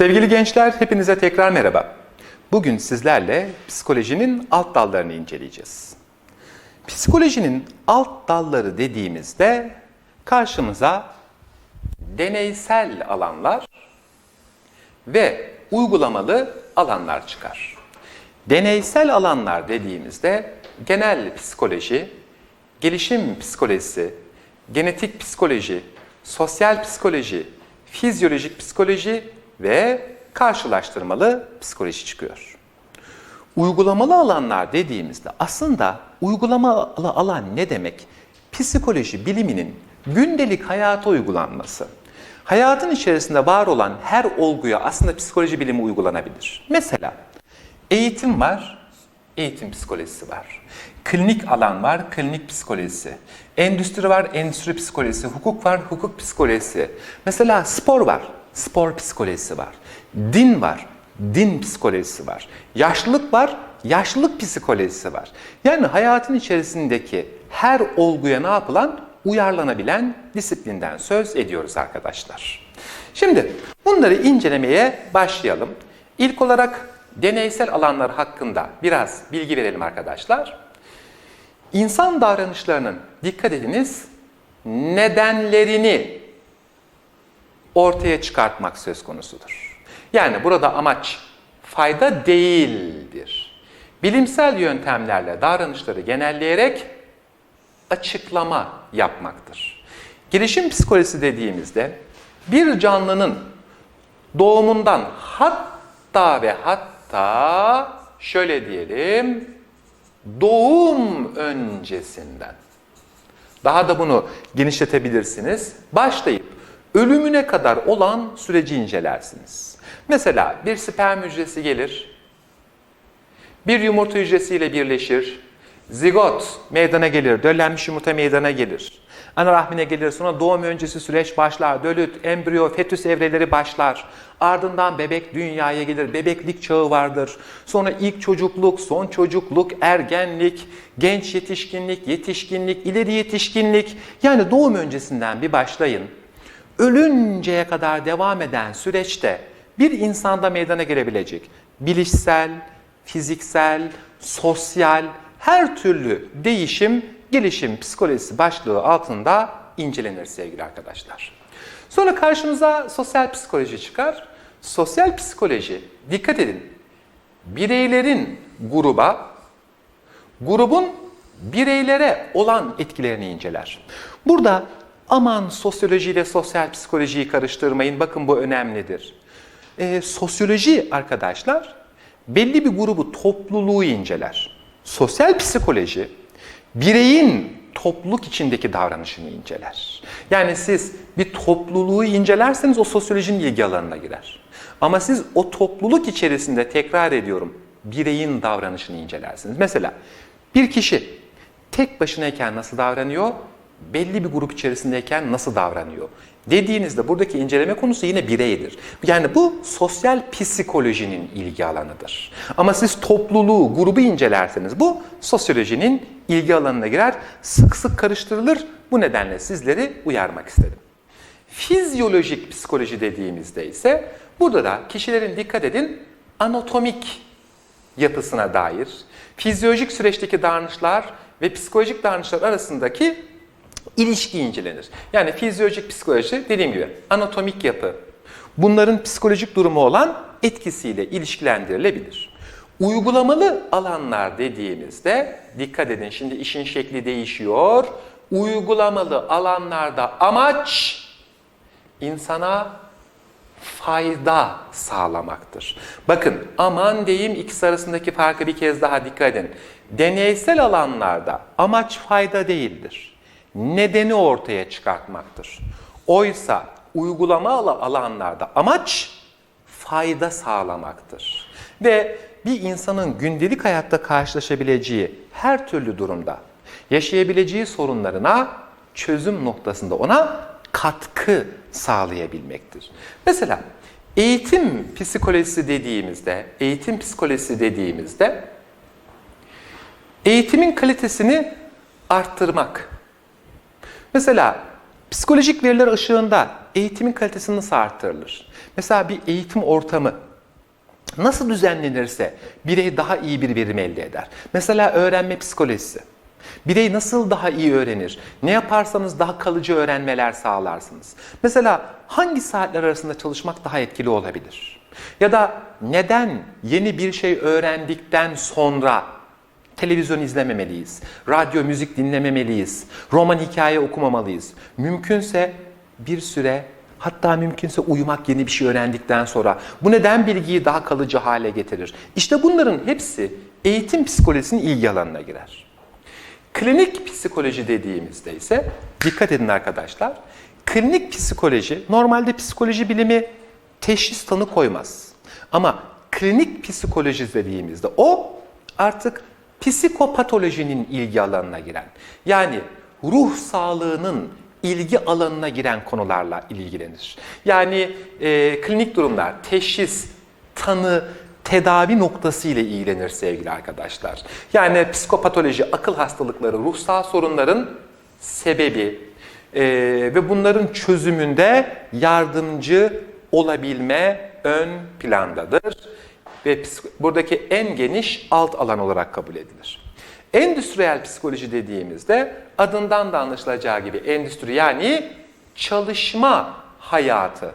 Sevgili gençler, hepinize tekrar merhaba. Bugün sizlerle psikolojinin alt dallarını inceleyeceğiz. Psikolojinin alt dalları dediğimizde karşımıza deneysel alanlar ve uygulamalı alanlar çıkar. Deneysel alanlar dediğimizde genel psikoloji, gelişim psikolojisi, genetik psikoloji, sosyal psikoloji, fizyolojik psikoloji ve karşılaştırmalı psikoloji çıkıyor. Uygulamalı alanlar dediğimizde aslında uygulamalı alan ne demek? Psikoloji biliminin gündelik hayata uygulanması. Hayatın içerisinde var olan her olguya aslında psikoloji bilimi uygulanabilir. Mesela eğitim var, eğitim psikolojisi var. Klinik alan var, klinik psikolojisi. Endüstri var, endüstri psikolojisi. Hukuk var, hukuk psikolojisi. Mesela spor var, spor psikolojisi var. Din var, din psikolojisi var. Yaşlılık var, yaşlılık psikolojisi var. Yani hayatın içerisindeki her olguya ne yapılan? Uyarlanabilen disiplinden söz ediyoruz arkadaşlar. Şimdi bunları incelemeye başlayalım. İlk olarak deneysel alanlar hakkında biraz bilgi verelim arkadaşlar. İnsan davranışlarının dikkat ediniz nedenlerini ortaya çıkartmak söz konusudur. Yani burada amaç fayda değildir. Bilimsel yöntemlerle davranışları genelleyerek açıklama yapmaktır. Gelişim psikolojisi dediğimizde bir canlının doğumundan hatta ve hatta şöyle diyelim doğum öncesinden daha da bunu genişletebilirsiniz. Başlayıp ölümüne kadar olan süreci incelersiniz. Mesela bir sperm hücresi gelir, bir yumurta hücresiyle birleşir, zigot meydana gelir, döllenmiş yumurta meydana gelir. Ana rahmine gelir, sonra doğum öncesi süreç başlar, dölüt, embriyo, fetüs evreleri başlar. Ardından bebek dünyaya gelir, bebeklik çağı vardır. Sonra ilk çocukluk, son çocukluk, ergenlik, genç yetişkinlik, yetişkinlik, ileri yetişkinlik. Yani doğum öncesinden bir başlayın. Ölünceye kadar devam eden süreçte bir insanda meydana gelebilecek bilişsel, fiziksel, sosyal her türlü değişim, gelişim psikolojisi başlığı altında incelenir sevgili arkadaşlar. Sonra karşımıza sosyal psikoloji çıkar. Sosyal psikoloji, dikkat edin, bireylerin gruba, grubun bireylere olan etkilerini inceler. Burada aman sosyoloji ile sosyal psikolojiyi karıştırmayın, bakın bu önemlidir. Ee, sosyoloji arkadaşlar belli bir grubu, topluluğu inceler. Sosyal psikoloji bireyin topluluk içindeki davranışını inceler. Yani siz bir topluluğu incelerseniz o sosyolojinin ilgi alanına girer. Ama siz o topluluk içerisinde tekrar ediyorum bireyin davranışını incelersiniz. Mesela bir kişi tek başınayken nasıl davranıyor? Belli bir grup içerisindeyken nasıl davranıyor? Dediğinizde buradaki inceleme konusu yine bireydir. Yani bu sosyal psikolojinin ilgi alanıdır. Ama siz topluluğu, grubu incelerseniz bu sosyolojinin ilgi alanına girer. Sık sık karıştırılır. Bu nedenle sizleri uyarmak istedim. Fizyolojik psikoloji dediğimizde ise burada da kişilerin dikkat edin anatomik yapısına dair fizyolojik süreçteki davranışlar ve psikolojik davranışlar arasındaki ilişki incelenir. Yani fizyolojik psikoloji dediğim gibi anatomik yapı bunların psikolojik durumu olan etkisiyle ilişkilendirilebilir. Uygulamalı alanlar dediğimizde dikkat edin şimdi işin şekli değişiyor. Uygulamalı alanlarda amaç insana fayda sağlamaktır. Bakın aman diyeyim ikisi arasındaki farkı bir kez daha dikkat edin. Deneysel alanlarda amaç fayda değildir. Nedeni ortaya çıkartmaktır. Oysa uygulamalı alanlarda amaç fayda sağlamaktır. Ve bir insanın gündelik hayatta karşılaşabileceği her türlü durumda yaşayabileceği sorunlarına çözüm noktasında ona katkı sağlayabilmektir. Mesela eğitim psikolojisi dediğimizde, eğitim psikolojisi dediğimizde eğitimin kalitesini arttırmak. Mesela Psikolojik veriler ışığında eğitimin kalitesi nasıl arttırılır? Mesela bir eğitim ortamı nasıl düzenlenirse birey daha iyi bir verim elde eder. Mesela öğrenme psikolojisi. Birey nasıl daha iyi öğrenir? Ne yaparsanız daha kalıcı öğrenmeler sağlarsınız. Mesela hangi saatler arasında çalışmak daha etkili olabilir? Ya da neden yeni bir şey öğrendikten sonra televizyon izlememeliyiz, radyo müzik dinlememeliyiz, roman hikaye okumamalıyız? Mümkünse bir süre Hatta mümkünse uyumak yeni bir şey öğrendikten sonra. Bu neden bilgiyi daha kalıcı hale getirir? İşte bunların hepsi eğitim psikolojisinin ilgi alanına girer. Klinik psikoloji dediğimizde ise dikkat edin arkadaşlar. Klinik psikoloji normalde psikoloji bilimi teşhis tanı koymaz. Ama klinik psikoloji dediğimizde o artık psikopatolojinin ilgi alanına giren yani ruh sağlığının ilgi alanına giren konularla ilgilenir. Yani e, klinik durumlar, teşhis, tanı, tedavi noktası ile ilgilenir sevgili arkadaşlar. Yani psikopatoloji, akıl hastalıkları, ruhsal sorunların sebebi e, ve bunların çözümünde yardımcı olabilme ön plandadır. Ve buradaki en geniş alt alan olarak kabul edilir. Endüstriyel psikoloji dediğimizde adından da anlaşılacağı gibi endüstri yani çalışma hayatı.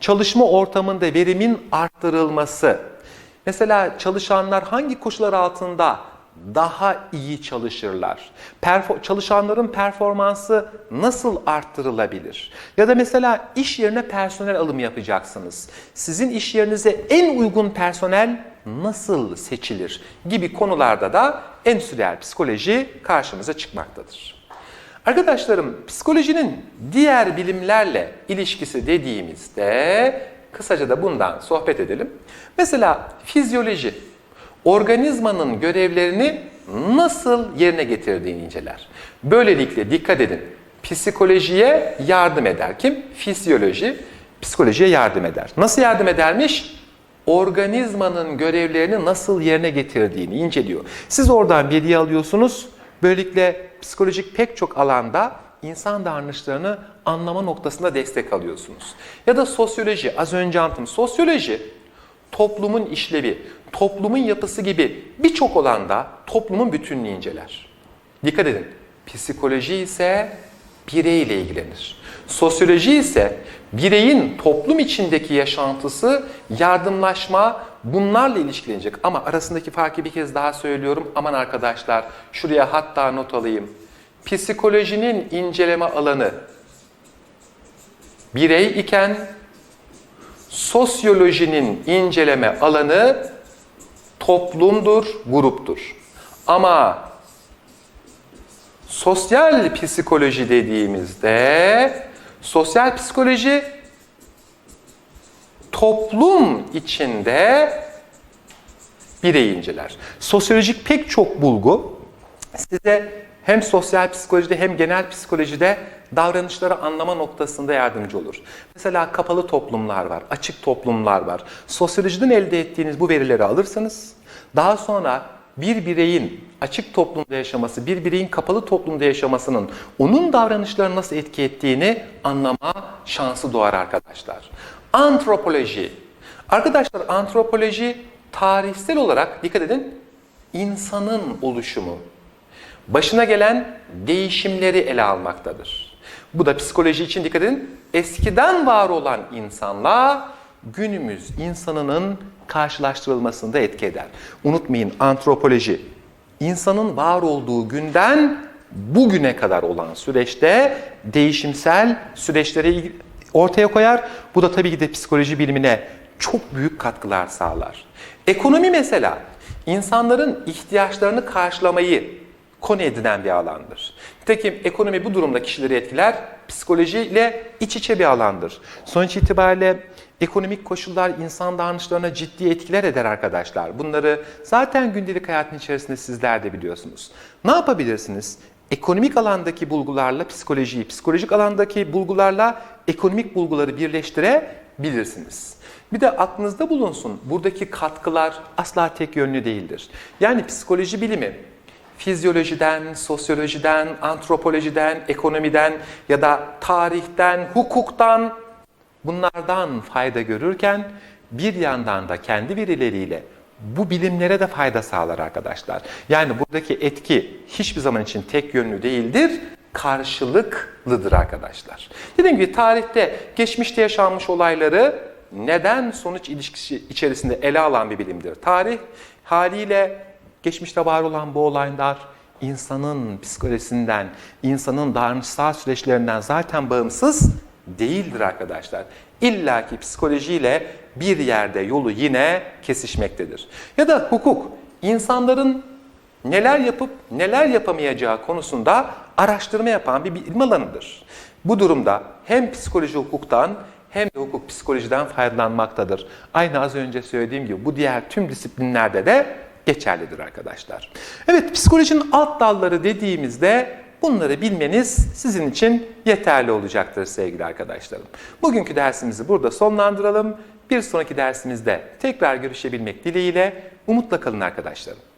Çalışma ortamında verimin arttırılması. Mesela çalışanlar hangi koşullar altında daha iyi çalışırlar? Perfor çalışanların performansı nasıl arttırılabilir? Ya da mesela iş yerine personel alımı yapacaksınız. Sizin iş yerinize en uygun personel nasıl seçilir gibi konularda da endüstriyel psikoloji karşımıza çıkmaktadır. Arkadaşlarım psikolojinin diğer bilimlerle ilişkisi dediğimizde kısaca da bundan sohbet edelim. Mesela fizyoloji organizmanın görevlerini nasıl yerine getirdiğini inceler. Böylelikle dikkat edin psikolojiye yardım eder. Kim? Fizyoloji psikolojiye yardım eder. Nasıl yardım edermiş? organizmanın görevlerini nasıl yerine getirdiğini inceliyor. Siz oradan bilgi alıyorsunuz. Böylelikle psikolojik pek çok alanda insan davranışlarını anlama noktasında destek alıyorsunuz. Ya da sosyoloji, az önce anlattım. Sosyoloji toplumun işlevi, toplumun yapısı gibi birçok alanda toplumun bütünlüğünü inceler. Dikkat edin. Psikoloji ise bireyle ilgilenir. Sosyoloji ise bireyin toplum içindeki yaşantısı, yardımlaşma bunlarla ilişkilenecek. Ama arasındaki farkı bir kez daha söylüyorum. Aman arkadaşlar şuraya hatta not alayım. Psikolojinin inceleme alanı birey iken sosyolojinin inceleme alanı toplumdur, gruptur. Ama sosyal psikoloji dediğimizde sosyal psikoloji toplum içinde bireyi inceler. Sosyolojik pek çok bulgu size hem sosyal psikolojide hem genel psikolojide davranışları anlama noktasında yardımcı olur. Mesela kapalı toplumlar var, açık toplumlar var. Sosyolojiden elde ettiğiniz bu verileri alırsanız daha sonra bir bireyin açık toplumda yaşaması, bir bireyin kapalı toplumda yaşamasının onun davranışlarını nasıl etki ettiğini anlama şansı doğar arkadaşlar. Antropoloji. Arkadaşlar antropoloji tarihsel olarak dikkat edin insanın oluşumu, başına gelen değişimleri ele almaktadır. Bu da psikoloji için dikkat edin. Eskiden var olan insanla günümüz insanının karşılaştırılmasında etki eder. Unutmayın antropoloji insanın var olduğu günden bugüne kadar olan süreçte değişimsel süreçleri ortaya koyar. Bu da tabii ki de psikoloji bilimine çok büyük katkılar sağlar. Ekonomi mesela insanların ihtiyaçlarını karşılamayı konu edinen bir alandır. Nitekim ekonomi bu durumda kişileri etkiler, psikolojiyle iç içe bir alandır. Sonuç itibariyle Ekonomik koşullar insan davranışlarına ciddi etkiler eder arkadaşlar. Bunları zaten gündelik hayatın içerisinde sizler de biliyorsunuz. Ne yapabilirsiniz? Ekonomik alandaki bulgularla psikolojiyi, psikolojik alandaki bulgularla ekonomik bulguları birleştirebilirsiniz. Bir de aklınızda bulunsun, buradaki katkılar asla tek yönlü değildir. Yani psikoloji bilimi fizyolojiden, sosyolojiden, antropolojiden, ekonomiden ya da tarihten, hukuktan bunlardan fayda görürken bir yandan da kendi birileriyle bu bilimlere de fayda sağlar arkadaşlar. Yani buradaki etki hiçbir zaman için tek yönlü değildir, karşılıklıdır arkadaşlar. Dediğim gibi tarihte, geçmişte yaşanmış olayları neden sonuç ilişkisi içerisinde ele alan bir bilimdir. Tarih haliyle geçmişte var olan bu olaylar insanın psikolojisinden, insanın davranışsal süreçlerinden zaten bağımsız değildir arkadaşlar. İlla ki psikolojiyle bir yerde yolu yine kesişmektedir. Ya da hukuk, insanların neler yapıp neler yapamayacağı konusunda araştırma yapan bir bilim alanıdır. Bu durumda hem psikoloji hukuktan hem de hukuk psikolojiden faydalanmaktadır. Aynı az önce söylediğim gibi bu diğer tüm disiplinlerde de geçerlidir arkadaşlar. Evet psikolojinin alt dalları dediğimizde bunları bilmeniz sizin için yeterli olacaktır sevgili arkadaşlarım. Bugünkü dersimizi burada sonlandıralım. Bir sonraki dersimizde tekrar görüşebilmek dileğiyle umutla kalın arkadaşlarım.